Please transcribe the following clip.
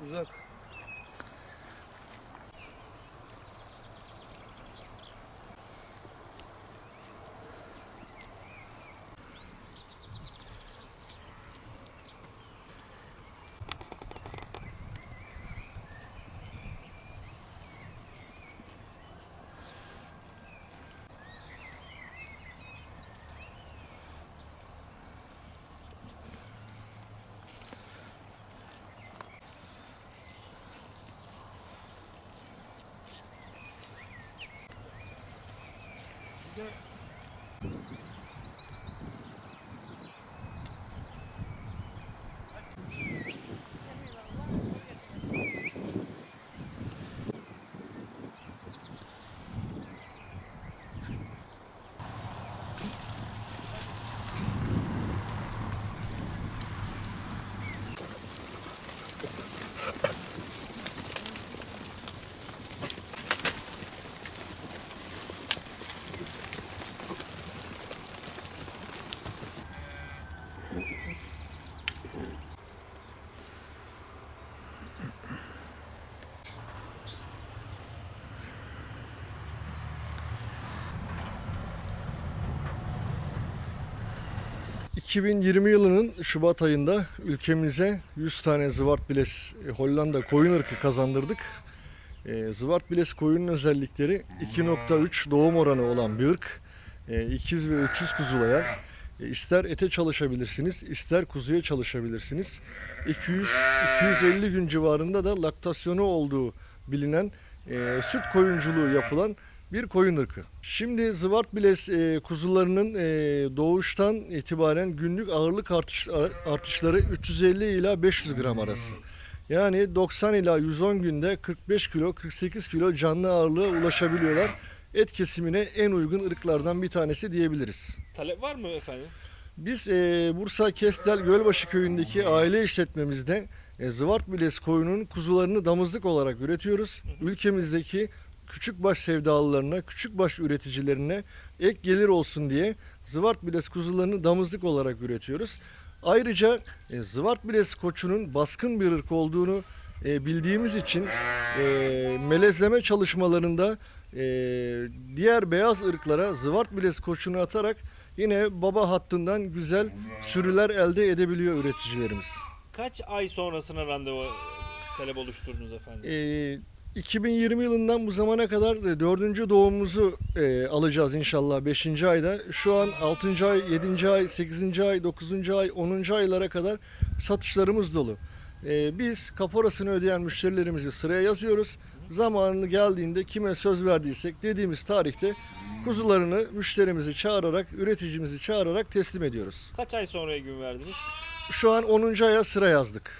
uzak. Good. ...2020 yılının Şubat ayında ülkemize 100 tane Zwart Biles e, Hollanda koyun ırkı kazandırdık. E, Zwart Biles koyunun özellikleri 2.3 doğum oranı olan bir ırk. E, ikiz ve öküz kuzulayan. İster ete çalışabilirsiniz, ister kuzuya çalışabilirsiniz. 200-250 gün civarında da laktasyonu olduğu bilinen süt koyunculuğu yapılan bir koyun ırkı. Şimdi Zwart Biles e, kuzularının e, doğuştan itibaren günlük ağırlık artış, artışları 350 ila 500 gram arası. Yani 90 ila 110 günde 45 kilo 48 kilo canlı ağırlığa ulaşabiliyorlar. Et kesimine en uygun ırklardan bir tanesi diyebiliriz. Talep var mı efendim? Biz e, Bursa Kestel Gölbaşı köyündeki aile işletmemizde e, Zwart Biles koyunun kuzularını damızlık olarak üretiyoruz. Ülkemizdeki küçükbaş sevdalılarına, küçükbaş üreticilerine ek gelir olsun diye Zwart Biles kuzularını damızlık olarak üretiyoruz. Ayrıca e, Zwart Biles koçunun baskın bir ırk olduğunu e, bildiğimiz için e, melezleme çalışmalarında e, diğer beyaz ırklara Zwart Biles koçunu atarak yine baba hattından güzel sürüler elde edebiliyor üreticilerimiz. Kaç ay sonrasına randevu talep oluşturdunuz efendim? E, 2020 yılından bu zamana kadar e, dördüncü doğumumuzu e, alacağız inşallah 5. ayda. Şu an 6. ay, 7. ay, 8. ay, 9. ay, 10. aylara kadar satışlarımız dolu. E, biz kaporasını ödeyen müşterilerimizi sıraya yazıyoruz. Zamanı geldiğinde kime söz verdiysek dediğimiz tarihte kuzularını müşterimizi çağırarak, üreticimizi çağırarak teslim ediyoruz. Kaç ay sonraya gün verdiniz? Şu an 10. aya sıra yazdık.